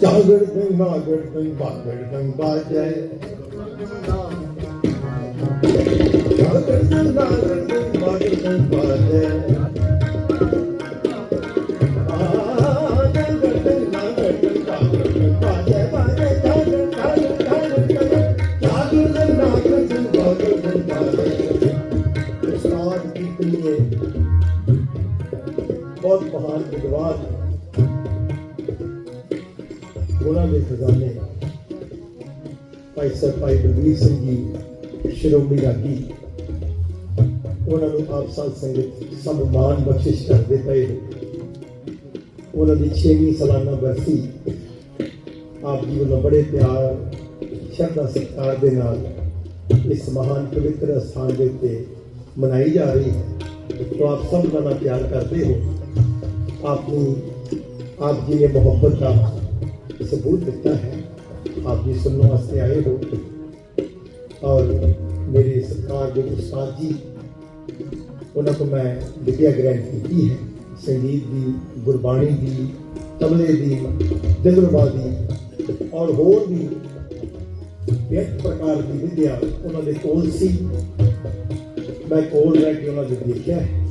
ਚਾਗੜ ਦੰ ਮਾਗੜ ਦੰ ਬਾਗੜ ਦੰ ਬਾਜੈ ਚਾਗੜ ਦੰ ਮਾਗੜ ਦੰ ਬਾਜੈ ਭਾਈ ਸਾਹਿਬ ਭਾਈ ਬਲਵੀਰ ਸਿੰਘ ਜੀ ਸ਼੍ਰੋਮਣੀ ਰਾਗੀ ਉਹਨਾਂ ਨੂੰ ਆਪ ਸਾਧ ਸੰਗਤ ਸਭ ਮਾਨ ਬਖਸ਼ਿਸ਼ ਕਰਦੇ ਪਏ ਨੇ। ਉਹਨਾਂ ਦੀ 6ਵੀਂ ਸਾਲਾਨਾ ਬਰਸੀ ਆਪ ਜੀ ਵੱਲੋਂ ਬੜੇ ਪਿਆਰ ਸ਼ਰਧਾ ਸਤਿਕਾਰ ਦੇ ਨਾਲ ਇਸ ਮਹਾਨ ਪਵਿੱਤਰ ਸਥਾਨ ਦੇ ਉੱਤੇ ਮਨਾਈ ਜਾ ਰਹੀ ਹੈ तो आप सब बना प्यार करते हो आपने आप जी ने मोहब्बत का सबूत दिता है आप जी सुनने वास्ते आए हो और मेरे सरकार जो उस्ताद जी ਉਹਨਾਂ ਤੋਂ ਮੈਂ ਵਿਦਿਆ ਗ੍ਰਹਿਣ ਕੀਤੀ ਹੈ ਸੰਗੀਤ ਦੀ ਗੁਰਬਾਣੀ ਦੀ ਤਬਲੇ ਦੀ ਦਿਲਰਬਾ ਦੀ ਔਰ ਹੋਰ ਵੀ ਇੱਕ ਪ੍ਰਕਾਰ ਦੀ ਵਿਦਿਆ ਉਹਨਾਂ ਦੇ ਕੋਲ ਸੀ ਮੈਂ ਕੋਲ ਰਹਿ ਕੇ ਉਹਨਾਂ ਦੇ ਦੇਖਿਆ ਹੈ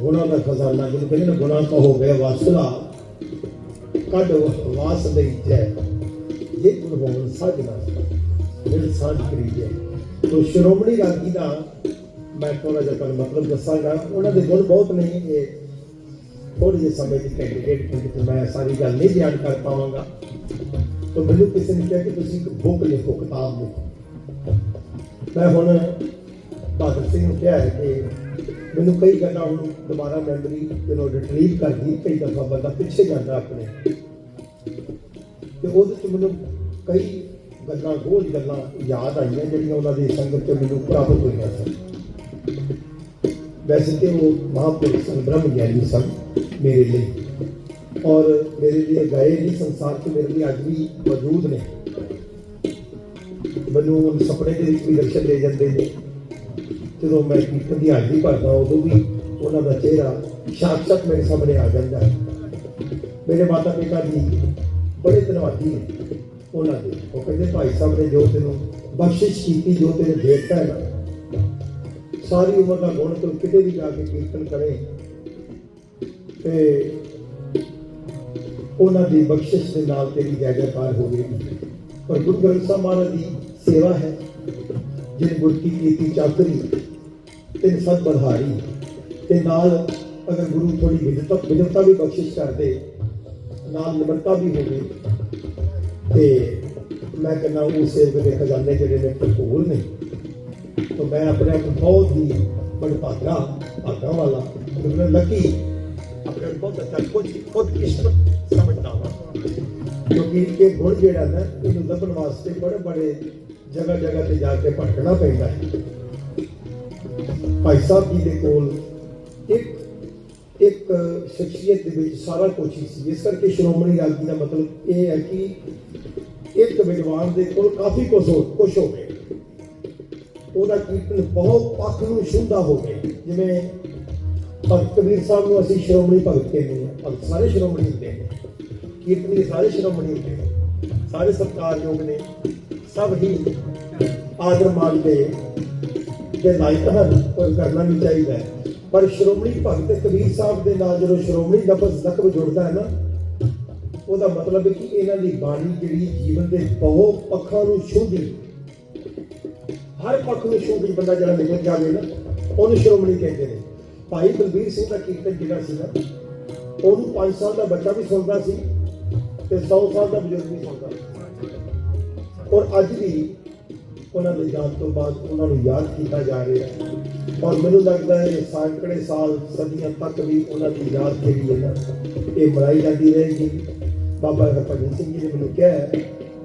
ਗੁਣਾ ਦਾ ਖਜ਼ਾਨਾ ਜਿਹਨੂੰ ਕਹਿੰਦੇ ਨਾ ਗੁਨਾ ਕਾ ਹੋ ਗਿਆ ਵਾਸਲਾ ਕੱਢ ਵਾਸ ਨਹੀਂ ਜੈ ਇਹ ਗੁਣ ਹੋਣ ਸਾਜਣਾ ਦਿਲ ਸਾਂਝ ਕਰੀ ਜੈ ਤੋ ਸ਼੍ਰੋਮਣੀ ਰਾਗੀ ਦਾ ਮੈਂ ਥੋੜਾ ਜਿਹਾ ਤੁਹਾਨੂੰ ਮਤਲਬ ਦੱਸਾਂਗਾ, ਉਹਨਾਂ ਦੇ ਗੁਣ ਬਹੁਤ ਨੇ ਇਹ। ਥੋੜੇ ਜਿਹੇ ਸਮੇਂ ਦੀ ਕੈਂਡੀਡੇਟ ਕਿਉਂਕਿ ਮੈਂ ਸਾਰੀ ਗੱਲ ਨਹੀਂ ਬਿਆਨ ਕਰ ਪਾਵਾਂਗਾ। ਤੋ ਮੈਨੂੰ ਕਿਸੇ ਨੇ ਕਿਹਾ ਕਿ ਤੁਸੀਂ ਇੱਕ ਬੁੱਕ ਲਿਖੋ, ਕਿਤਾਬ ਲਿਖੋ। ਮੈਂ ਹੁਣ ਭਗਤ ਸਿੰਘ ਨੂੰ ਕਿਹਾ ਹੈ ਕਿ ਮੈਨੂੰ ਕਈ ਗੱਲਾਂ ਹੁਣ ਦੁਬਾਰਾ ਮੈਮਰੀ ਜਦੋਂ ਰਿਟਰੀਵ ਕਰਦੀ, ਕਈ ਦਫਾ ਬੰਦਾ ਪਿੱਛੇ ਜਾਂਦਾ ਆਪਣੇ। ਤੇ ਉਹਦੇ ਚ ਮੈਨੂੰ ਕਈ ਗੱਲਾਂ ਗੋਲ ਗੱਲਾਂ ਯਾਦ ਆਈਆਂ ਜਿਹੜੀਆਂ ਉਹਨਾਂ ਦੀ ਸੰਗਤ ਤੋਂ ਮੈਨੂੰ ਪ੍ਰਾਪਤ ਹੋਈਆਂ ਸਨ। ਵੈਸੇ ਤੇ ਉਹ ਮਹਾਂਪੁਰਖ ਸਨ ਬ੍ਰਹਮ ਗਿਆਨੀ ਸਨ ਮੇਰੇ ਲਈ। ਔਰ ਮੇਰੇ ਲਈ ਗਏ ਨਹੀਂ ਸੰਸਾਰ 'ਚ ਮੇਰੇ ਲਈ ਅੱਜ ਵੀ ਮੌਜੂਦ ਨੇ। ਮੈਨੂੰ ਸੁਪਨੇ ਦੇ ਵਿੱਚ ਵੀ ਦਰਸ਼ਨ ਦੇ ਜਾਂਦੇ ਨੇ। ਜਦੋਂ ਮੈਂ ਕੀਰਤਨ ਦੀ ਹਾਜ਼ਰੀ ਭਰਦਾ, ਉਦੋਂ ਵੀ ਉਹਨਾਂ ਦਾ ਚਿਹਰਾ ਸਾਖਸ਼ਾਤ ਮੇਰੇ ਸਾਹਮਣੇ ਆ ਜਾਂਦਾ ਹੈ। ਮੇਰੇ ਮਾਤਾ ਪਿਤਾ ਜੀ ਬੜੇ ਧੰਨਵਾਦੀ ਨੇ। ਉਹਨਾਂ ਦੇ। ਉਹ ਕਹਿੰਦੇ, ਭਾਈ ਸਾਹਿਬ ਨੇ ਜੋ ਤੈਨੂੰ ਬਖਸ਼ਿਸ਼ ਕੀਤੀ, ਜੋ ਤੇਰੇ ਦੇਵਤਾ ਹੈ ਸਾਰੀ ਉਮਰ ਦਾ ਗੁਣ ਤੂੰ ਕਿਤੇ ਵੀ ਜਾ ਕੇ ਕੀਰਤਨ ਕਰੇ ਤੇ ਉਹਨਾਂ ਦੀ ਬਖਸ਼ਿਸ਼ ਦੇ ਨਾਲ ਤੇਰੀ ਜੈ ਜੈਕਾਰ ਹੋਵੇਗੀ। ਪਰ ਗੁਰੂ ਗ੍ਰੰਥ ਸਾਹਿਬ ਮਹਾਰਾਜ ਦੀ ਸੇਵਾ ਹੈ ਜਿਨ ਗੁਰਤੀ ਕੀਤੀ ਚਾਤਰੀ ਤਿੰਨ ਸਤ ਬਧਾਰੀ ਤੇ ਨਾਲ ਅਗਰ ਗੁਰੂ ਥੋੜੀ ਵਿਦਤਾ ਵਿਦਤਾ ਵੀ ਬਖਸ਼ਿਸ਼ ਕਰਦੇ, ਨਾਲ ਨਿਮਰਤਾ ਵੀ ਹੋਵੇ ਤੇ ਮੈਂ ਕਹਿੰਦਾ ਉਹ ਸੇਵਕ ਦੇ ਖਜ਼ਾਨੇ ਜਿਹੜੇ ਨੇ ਭਰਪੂਰ ਨੇ। ਤਾਂ ਮੈਂ ਆਪਣੇ ਆਪ ਬਹੁਤ ਹੀ ਬੜਾ ਭਾਗਾ ਵਾਲਾ ਮਤਲਬ ਲੱਕੀ ਆਪਣੇ ਬਹੁਤ ਅੱਛਾ ਖੁਦ ਖੁਦ ਕਿਸਮਤ ਸਮਝਦਾ ਹਾਂ ਕਿਉਂਕਿ ਇਹ ਗੁਣ ਜਿਹੜਾ ਨਾ, ਇਹਨੂੰ ਲੱਭਣ ਵਾਸਤੇ ਬੜੇ ਬੜੇ ਜਗ੍ਹਾ ਜਗ੍ਹਾ ਤੇ ਜਾ ਕੇ ਭਟਕਣਾ ਪੈਂਦਾ ਹੈ। ਭਾਈ ਸਾਹਿਬ ਜੀ ਦੇ ਕੋਲ ਇੱਕ ਸ਼ਖਸੀਅਤ ਦੇ ਵਿੱਚ ਸਾਰਾ ਕੁਝ ਹੀ ਸੀ। ਇਸ ਕਰਕੇ ਸ਼੍ਰੋਮਣੀ ਰਾਗੀ ਦਾ ਮਤਲਬ ਇਹ ਹੈ ਕਿ ਇੱਕ ਵਿਦਵਾਨ ਦੇ ਕੋਲ ਕਾਫੀ ਕੁਝ ਹੋ ਕੁਝ ਹੋਵੇ ਉਹਦਾ ਕੀਰਤਨ ਬਹੁਤ ਪੱਖ ਨੂੰ ਛੂੰਹਦਾ ਹੋਵੇ ਜਿਵੇਂ ਭਗਤ ਕਬੀਰ ਸਾਹਿਬ ਨੂੰ ਅਸੀਂ ਸ਼੍ਰੋਮਣੀ ਭਗਤ ਕਹਿੰਦੇ ਹਾਂ। ਭਗਤ ਸਾਰੇ ਸ਼੍ਰੋਮਣੀ ਹੁੰਦੇ ਨੇ। ਕੀਰਤਨੀ ਸਾਰੇ ਸ਼੍ਰੋਮਣੀ ਹੁੰਦੇ ਨੇ। ਸਾਰੇ ਸਤਿਕਾਰਯੋਗ ਨੇ। ਸਭ ਹੀ ਆਦਰ ਮਾਨਦੇ ਦੇ ਲਾਇਕ ਹਨ। ਔਰ ਕਰਨਾ ਵੀ ਚਾਹੀਦਾ ਹੈ। ਪਰ ਸ਼੍ਰੋਮਣੀ ਭਗਤ ਕਬੀਰ ਸਾਹਿਬ ਦੇ ਨਾਲ ਜਦੋਂ ਸ਼੍ਰੋਮਣੀ ਲਫ਼ਜ਼ ਲਕਬ ਜੁੜਦਾ ਹੈ ਨਾ, ਉਹਦਾ ਮਤਲਬ ਹੈ ਕਿ ਇਹਨਾਂ ਦੀ ਬਾਣੀ ਜਿਹੜੀ ਜੀਵਨ ਦੇ ਬਹੁ ਪੱਖਾਂ ਨੂੰ ਛੂਹਦੀ ਹਰ ਪੱਖ ਨੂੰ ਛੂਹਦੀ ਬੰਦਾ ਜਿਹੜਾ ਨਿਕਲ ਜਾਵੇ ਨਾ, ਉਹਨੂੰ ਸ਼੍ਰੋਮਣੀ ਕਹਿੰਦੇ ਨੇ। ਭਾਈ ਬਲਬੀਰ ਸਿੰਘ ਦਾ ਕੀਰਤਨ ਜਿਹੜਾ ਸੀ ਨਾ, ਉਹਨੂੰ 5 ਸਾਲ ਦਾ ਬੱਚਾ ਵੀ ਸੁਣਦਾ ਸੀ ਤੇ 100 ਸਾਲ ਦਾ ਬਜ਼ੁਰਗ ਵੀ ਸੁਣਦਾ ਸੀ। ਔਰ ਅੱਜ ਵੀ ਉਹਨਾਂ ਦੇ ਜਾਣ ਤੋਂ ਬਾਅਦ ਉਹਨਾਂ ਨੂੰ ਯਾਦ ਕੀਤਾ ਜਾ ਰਿਹਾ ਹੈ। ਔਰ ਮੈਨੂੰ ਲੱਗਦਾ ਹੈ ਸੈਂਕੜੇ ਸਾਲ ਸਦੀਆਂ ਤੱਕ ਵੀ ਉਹਨਾਂ ਦੀ ਯਾਦ ਜਿਹੜੀ ਹੈ ਨਾ, ਇਹ ਮਨਾਈ ਜਾਂਦੀ ਰਹੇਗੀ। ਬਾਬਾ ਹਰਭਜਨ ਸਿੰਘ ਜੀ ਨੇ ਮੈਨੂੰ ਕਿਹਾ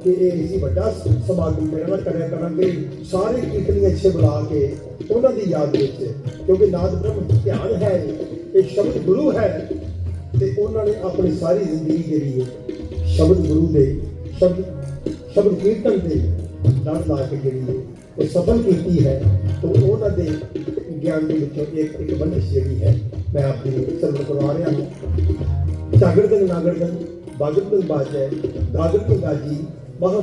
ਕਿ ਇਹ ਇਸੀ ਵੱਡਾ ਸਮਾਗਮ ਮੇਰਾ ਨਾ ਕਰਿਆ ਕਰਾਂਗੇ, ਸਾਰੇ ਕੀਰਤਨੀ ਅੱਛੇ ਬੁਲਾ ਕੇ ਉਹਨਾਂ ਦੀ ਯਾਦ ਵਿੱਚ, ਕਿਉਂਕਿ ਨਾਦ ਬ੍ਰਹਮ ਧਿਆਨ ਹੈ, ਇਹ ਸ਼ਬਦ ਗੁਰੂ ਹੈ, ਤੇ ਉਹਨਾਂ ਨੇ ਆਪਣੀ ਸਾਰੀ ਜ਼ਿੰਦਗੀ ਜਿਹੜੀ ਹੈ, ਸ਼ਬਦ ਗੁਰੂ ਦੇ, ਸ਼ਬਦ ਸ਼ਬਦ ਕੀਰਤਨ ਦੇ ਨਾਲ ਲਾ ਕੇ ਜਿਹੜੀ ਹੈ, ਉਹ ਸਫਲ ਕੀਤੀ ਹੈ, ਤਾਂ ਉਹਨਾਂ ਦੇ ਗਿਆਨ ਦੇ ਵਿੱਚੋਂ ਇੱਕ ਇੱਕ ਬੰਦਿਸ਼ ਜਿਹੜੀ ਹੈ ਮੈਂ ਆਪਣੀ ਸਰਵ ਕਰਵਾ ਰਿਹਾ ਹਾਂ ਝਾਗੜ ਦੇ ਨਾਗੜ ਦੇ ਬਾਗਰ ਤੋਂ ਬਾਜੇ ਗਾਗਰ ਤੋਂ ਗਾਜੀ ਬਾਹਾਂ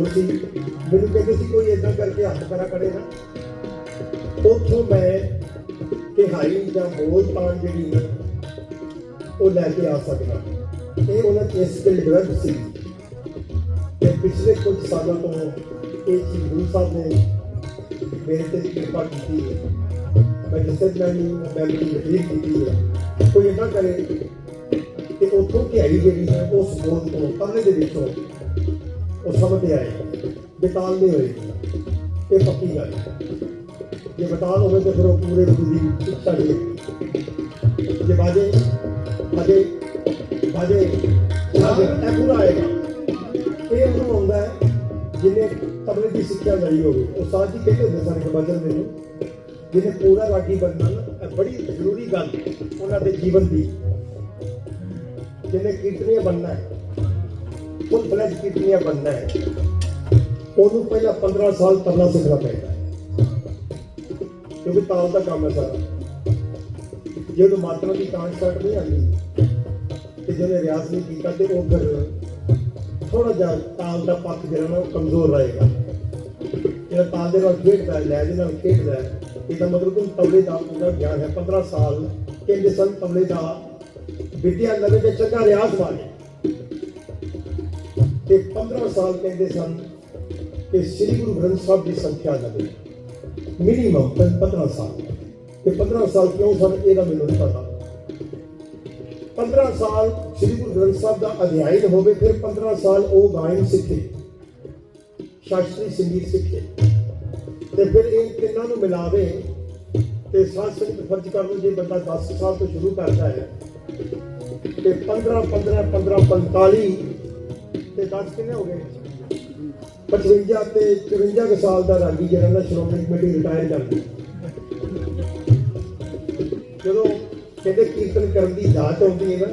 ਜੇ ਸੀ ਮੈਨੂੰ ਕਹਿੰਦੇ ਸੀ ਕੋਈ ਇਦਾਂ ਕਰਕੇ ਹੱਥ ਕਰਾ ਕਰੇ ਨਾ। ਉੱਥੋਂ ਮੈਂ ਤਿਹਾਈ ਜਾਂ ਬੋਝ ਪਾਣ ਜਿਹੜੀ ਨਾ, ਉਹ ਲੈ ਕੇ ਆ ਸਕਦਾ। ਇਹ ਉਹਨਾਂ ਦੀ ਸਕਿੱਲ ਡਿਵੈਲਪ ਸੀ। ਤੇ ਪਿਛਲੇ ਕੁਝ ਸਾਲਾਂ ਤੋਂ ਇਹ ਚੀਜ਼ ਗੁਰੂ ਸਾਹਿਬ ਨੇ ਮੇਰੇ ਤੇ ਕਿਰਪਾ ਕੀਤੀ ਹੈ। ਮੈਂ ਜਿਸ ਤਰ੍ਹਾਂ ਮੈਮਰੀ ਰਿਲੀਜ਼ ਕੀਤੀ ਹੈ। ਕੋਈ ਇਦਾਂ ਕਰੇ ਕਿ ਉੱਥੋਂ ਤਿਹਾਈ ਜਿਹੜੀ ਹੈ ਉਸ ਬੋਝ ਤੋਂ ਪਰਲੇ ਦੇ ਵਿੱਚੋਂ ਉਹ ਸਮਝਦੇ ਆਏ। ਬੇਤਾਲ ਨਹੀਂ ਹੋਏ। ਇਹ ਪੱਕੀ ਗੱਲ ਜੇ ਬਤਾਲ ਹੋਵੇ ਤਾਂ ਫਿਰ ਉਹ ਪੂਰੇ ਰੂਪ ਇੱਛਾ ਨਹੀਂ ਜੇ ਬਾਜੇ ਬਾਜੇ ਬਾਜੇ ਇਹ ਪੂਰਾ ਆਏਗਾ। ਇਹ ਉਹਨੂੰ ਆਉਂਦਾ ਹੈ ਜਿਹਨੇ ਤਬਲੇ ਦੀ ਸਿੱਖਿਆ ਲਈ ਹੋਵੇ। ਉਹ ਸਾਥ ਜੀ ਕਹਿੰਦੇ ਹੁੰਦੇ ਸਨ ਕਿ ਬਚਨ ਮੈਨੂੰ ਜਿਹਨੇ ਪੂਰਾ ਰਾਗੀ ਬਣਨਾ ਇਹ ਬੜੀ ਜ਼ਰੂਰੀ ਗੱਲ ਉਹਨਾਂ ਦੇ ਜੀਵਨ ਦੀ। ਜਿਹਨੇ ਕੀਰਤਨੀਆ ਬਣਨਾ ਹੈ। ਉਹ ਫਲੈਜ ਕੀਰਤਨੀਆ ਬਣਨਾ ਹੈ। ਉਹਨੂੰ ਪਹਿਲਾਂ 15 ਸਾਲ ਤਬਲਾ ਸਿੱਖਣਾ ਪਏਗਾ ਕਿਉਂਕਿ ਤਾਲ ਦਾ ਕੰਮ ਹੈ ਸਾਰਾ। ਜੇ ਮਾਤਰਾ ਦੀ ਕਾਂਟ ਸਟਾਰਟ ਨਹੀਂ ਆਉਂਦੀ ਤੇ ਜਿਹਨੇ ਰਿਆਜ਼ ਨਹੀਂ ਕੀਤਾ, ਤੇ ਉਹ ਫਿਰ ਥੋੜਾ ਜਿਹਾ ਤਾਲ ਦਾ ਪੱਖ ਜਿਹੜਾ ਨਾ, ਉਹ ਕਮਜ਼ੋਰ ਰਹੇਗਾ। ਜਿਹੜਾ ਤਾਲ ਦੇ ਨਾਲ ਖੇਡਦਾ ਲੈ ਦੇ ਨਾਲ ਖੇਡਦਾ ਇਹਦਾ ਮਤਲਬ ਕਿ ਤਬਲੇ ਦਾ ਪੂਰਾ ਗਿਆਨ ਹੈ। 15 ਸਾਲ ਕਹਿੰਦੇ ਸਨ ਤਬਲੇ ਦਾ ਵਿਦਿਆ ਲਵੇ ਤੇ ਚੰਗਾ ਰਿਆਜ਼ ਵਾਲੇ ਤੇ 15 ਸਾਲ ਕਹਿੰਦੇ ਸਨ ਕਿ ਸ੍ਰੀ ਗੁਰੂ ਗ੍ਰੰਥ ਸਾਹਿਬ ਦੀ ਸੰਖਿਆ ਲਵੇ ਮਿਨੀਮਮ 15 ਸਾਲ। ਤੇ 15 ਸਾਲ ਕਿਉਂ ਸਨ ਇਹਦਾ ਮੈਨੂੰ ਨਹੀਂ ਪਤਾ। 15 ਸਾਲ ਸ੍ਰੀ ਗੁਰੂ ਗ੍ਰੰਥ ਸਾਹਿਬ ਦਾ ਅਧਿਆਇਨ ਹੋਵੇ, ਫਿਰ 15 ਸਾਲ ਉਹ ਗਾਇਨ ਸਿੱਖੇ। ਸ਼ਾਸਤਰੀ ਸੰਗੀਤ ਸਿੱਖੇ। ਤੇ ਫਿਰ ਇਹ ਤਿੰਨਾਂ ਨੂੰ ਮਿਲਾਵੇ ਤੇ ਸਾਧ ਸੰਗਤ ਫਰਜ਼ ਕਰ ਲਓ, ਜੇ ਬੰਦਾ 10 ਸਾਲ ਤੋਂ ਸ਼ੁਰੂ ਕਰਦਾ ਹੈ, ਤੇ 15 15 15 45 ਤੇ 10 ਕਿੰਨੇ ਹੋ ਗਏ? 55 ਤੇ 54 ਸਾਲ ਦਾ ਰਾਗੀ ਜਿਹੜਾ ਨਾ ਸ਼੍ਰੋਮਣੀ ਕਮੇਟੀ ਰਿਟਾਇਰ ਕਰ ਗਈ ਜਦੋਂ ਕਹਿੰਦੇ ਕੀਰਤਨ ਕਰਨ ਦੀ ਦਾਤ ਆਉਂਦੀ ਹੈ ਨਾ,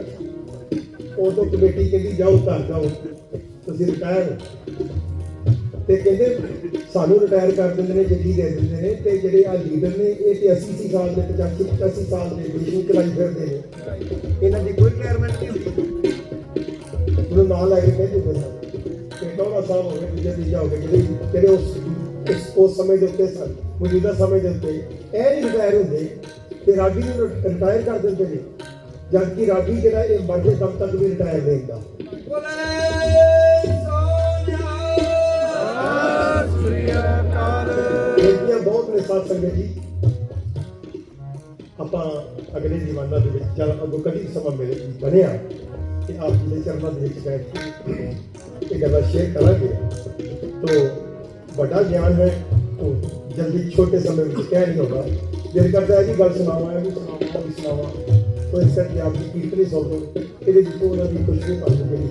ਉਦੋਂ ਕਮੇਟੀ ਕਹਿੰਦੀ, ਜਾਓ ਘਰ, ਜਾਓ। ਤੁਸੀਂ ਰਿਟਾਇਰ ਤੇ ਕਹਿੰਦੇ, ਸਾਨੂੰ ਰਿਟਾਇਰ ਕਰ ਦਿੰਦੇ ਨੇ ਜੱਜੀ ਦੇ ਦਿੰਦੇ ਨੇ ਤੇ ਜਿਹੜੇ ਆ ਲੀਡਰ ਨੇ, ਇਹ ਤੇ 80 ਸਾਲ ਦੇ 85 85 ਸਾਲ ਦੇ ਬਿਲਕੁਲ ਕਰਾਈ ਫਿਰਦੇ ਨੇ। ਇਹਨਾਂ ਦੀ ਕੋਈ ਰਿਟਾਇਰਮੈਂਟ ਨਹੀਂ ਹੁੰਦੀ। ਉਹਨੂੰ ਨਾਂ ਲੈ ਕੇ ਕਹਿੰਦੇ ਹੁੰਦੇ ਸਨ ਕਿ ਟੋੜਾ ਸਾਹਿਬ ਹੋ ਗਏ ਦੂਜੇ ਤੀਜਾ ਜਿਹੜੇ ਜਿਹੜੇ ਉਸ ਉਸ ਉਸ ਸਮੇਂ ਦੇ ਉੱਤੇ ਸਨ, ਮੌਜੂਦਾ ਸਮੇਂ ਦੇ ਉੱਤੇ ਇਹ ਨਹੀਂ ਰਿਟਾਇਰ ਹੁੰਦੇ, ਤੇ ਰਾਗੀ ਨੂੰ ਰਿਟਾਇਰ ਕਰ ਦਿੰਦੇ ਨੇ ਜਦ ਕਿ ਰਾਗੀ ਜਿਹੜਾ ਇਹ ਮਰਦੇ ਦਮ ਤੱਕ ਵੀ ਰਿਟਾਇਰ ਨਹੀਂ ਬੇਟੀਆਂ ਬਹੁਤ ਨੇ ਸਾਥ ਸੰਗਤ ਜੀ। ਆਪਾਂ ਅਗਲੇ ਜੀਵਨਾਂ ਦੇ ਵਿੱਚ ਚੱਲ, ਅੱਗੋਂ ਕਦੀ ਸਮਾਂ ਮਿਲੇ, ਬਣਿਆ। आप विचरणा देख गए ये गला शेयर करा गया तो बड़ा ज्ञान है तो जल्दी छोटे समय में कह नहीं होगा। दिल करता है कि गल सुनावा है सुनावा भी सुनावा। तो इस करके आपकी कीर्तनी सौ लो ਇਹਦੇ ਵਿੱਚ ਉਹਨਾਂ ਦੀ ਖੁਸ਼ਬੂ ਭਰ ਜਿਹੜੀ